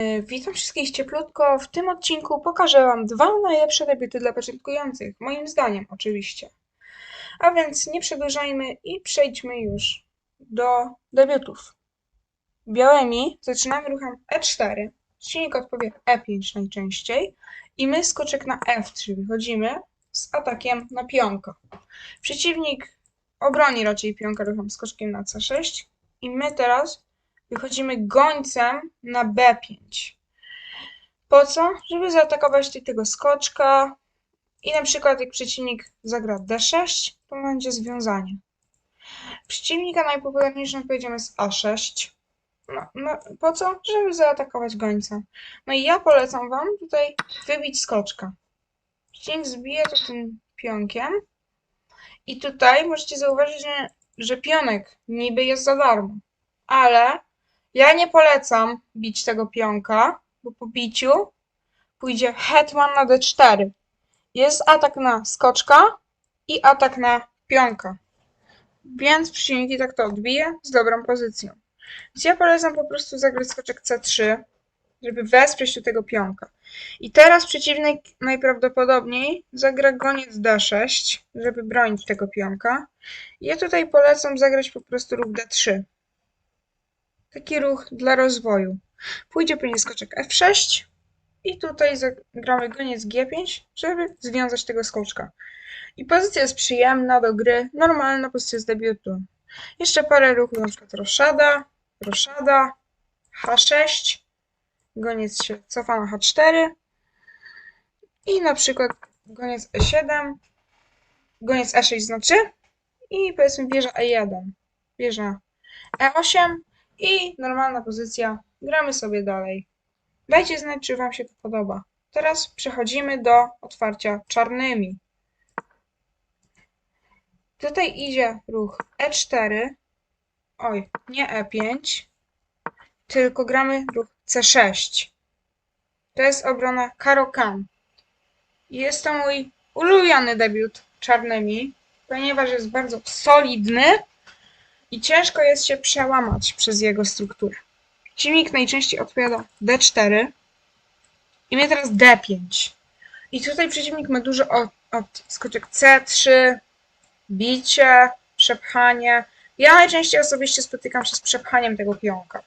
E, Witam wszystkich cieplutko. W tym odcinku pokażę Wam dwa najlepsze debiuty dla początkujących, moim zdaniem oczywiście. A więc nie przedłużajmy i przejdźmy już do debiutów. Białymi zaczynamy ruchem E4, silnik odpowie E5 najczęściej i my skoczek na F3 wychodzimy z atakiem na pionka. Przeciwnik obroni raczej pionka ruchem skoczkiem na C6 i my teraz wychodzimy gońcem na B5. Po co? Żeby zaatakować tego skoczka i na przykład jak przeciwnik zagra D6, to będzie związanie. Przeciwnika najpopularniejszą odpowiedzią jest A6. No, no, po co? Żeby zaatakować gońca. No i ja polecam wam tutaj wybić skoczka. Przeciwnik zbije to tym pionkiem i tutaj możecie zauważyć, że, że pionek niby jest za darmo, ale ja nie polecam bić tego pionka, bo po biciu pójdzie hetman na d4. Jest atak na skoczka i atak na pionka. Więc przeciwnik i tak to odbije z dobrą pozycją. Więc ja polecam po prostu zagrać skoczek c3, żeby wesprzeć tu tego pionka. I teraz przeciwnik najprawdopodobniej zagra goniec d6, żeby bronić tego pionka. Ja tutaj polecam zagrać po prostu ruch d3 taki ruch dla rozwoju. Pójdzie później skoczek F6 i tutaj zagramy goniec G5, żeby związać tego skoczka. I pozycja jest przyjemna do gry, normalna pozycja z debiutu. Jeszcze parę ruchów, na przykład roszada, roszada, H6, goniec się cofa na H4 i na przykład goniec E7, goniec E6 znaczy i powiedzmy wieża E1, wieża E8 i normalna pozycja. Gramy sobie dalej. Dajcie znać, czy Wam się to podoba. Teraz przechodzimy do otwarcia czarnymi. Tutaj idzie ruch E4. Oj, nie E5, tylko gramy ruch C6. To jest obrona Karokan. Jest to mój ulubiony debiut czarnymi, ponieważ jest bardzo solidny i ciężko jest się przełamać przez jego strukturę. Przeciwnik najczęściej odpowiada D4 i mnie teraz D5. I tutaj przeciwnik ma dużo od skoczek C3, bicie, przepchanie. Ja najczęściej osobiście spotykam się z przepchaniem tego pionka.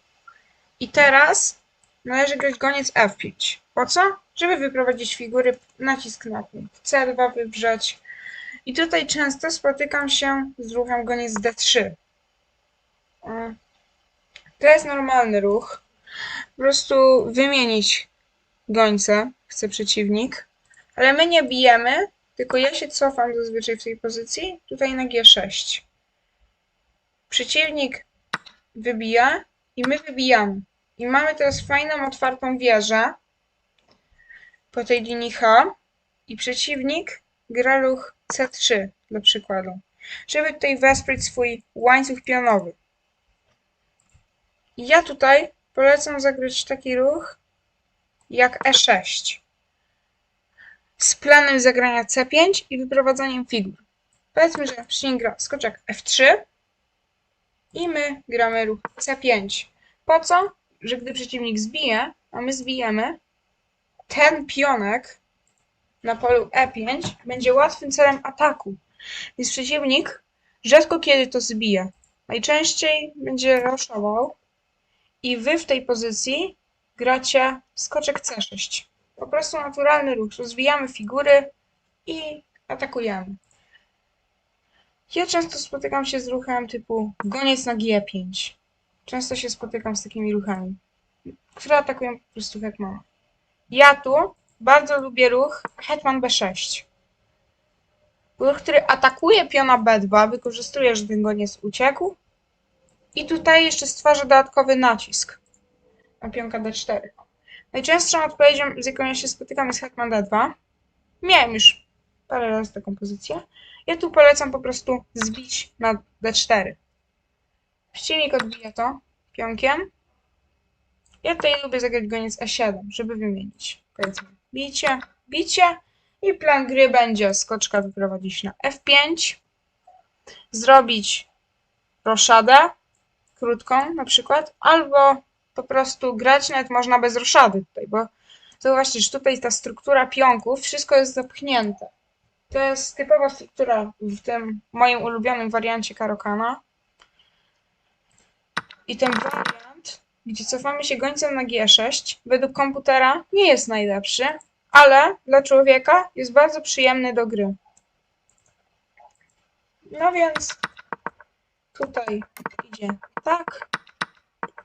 I teraz należy grać goniec F5. Po co? Żeby wyprowadzić figury, nacisk na punkt C2 wybrzeć. I tutaj często spotykam się z ruchem goniec D3. To jest normalny ruch. Po prostu wymienić gońca chce przeciwnik. Ale my nie bijemy, tylko ja się cofam zazwyczaj w tej pozycji, tutaj na G6. Przeciwnik wybija i my wybijamy. I mamy teraz fajną, otwartą wieżę po tej linii H i przeciwnik gra ruch C3 dla przykładu, żeby tutaj wesprzeć swój łańcuch pionowy. Ja tutaj polecam zagrać taki ruch jak E6 z planem zagrania C5 i wyprowadzaniem figur. Powiedzmy, że przeciwnik gra skoczek F3 i my gramy ruch C5. Po co? Że gdy przeciwnik zbije, a my zbijemy, ten pionek na polu E5 będzie łatwym celem ataku. Więc przeciwnik rzadko kiedy to zbije. Najczęściej będzie raszował i wy w tej pozycji gracie skoczek C6. Po prostu naturalny ruch. Rozwijamy figury i atakujemy. Ja często spotykam się z ruchem typu goniec na G5. Często się spotykam z takimi ruchami, które atakują po prostu hetmana. Ja tu bardzo lubię ruch hetman B6. Ruch, który atakuje piona B2, wykorzystuje, że ten goniec uciekł i tutaj jeszcze stwarza dodatkowy nacisk na pionka D4. Najczęstszą odpowiedzią, z jaką ja się spotykam, jest hetman D2. Miałem już parę razy taką pozycję. Ja tu polecam po prostu zbić na D4. Przeciwnik odbija to pionkiem. Ja tutaj lubię zagrać goniec E7, żeby wymienić. Powiedzmy bicie, bicie i plan gry będzie skoczka wyprowadzić na F5, zrobić roszadę, krótką na przykład, albo po prostu grać nawet można bez roszady tutaj, bo zauważcie, że tutaj ta struktura pionków, wszystko jest zapchnięte. To jest typowa struktura w tym moim ulubionym wariancie Karokana. I ten wariant, gdzie cofamy się gońcem na G6, według komputera nie jest najlepszy, ale dla człowieka jest bardzo przyjemny do gry. No więc tutaj idzie tak.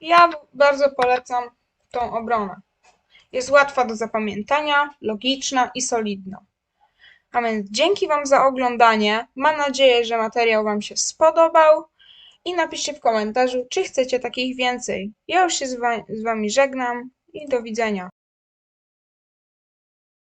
Ja bardzo polecam tą obronę. Jest łatwa do zapamiętania, logiczna i solidna. A więc dzięki Wam za oglądanie. Mam nadzieję, że materiał Wam się spodobał. I napiszcie w komentarzu, czy chcecie takich więcej. Ja już się z, wa- z Wami żegnam i do widzenia.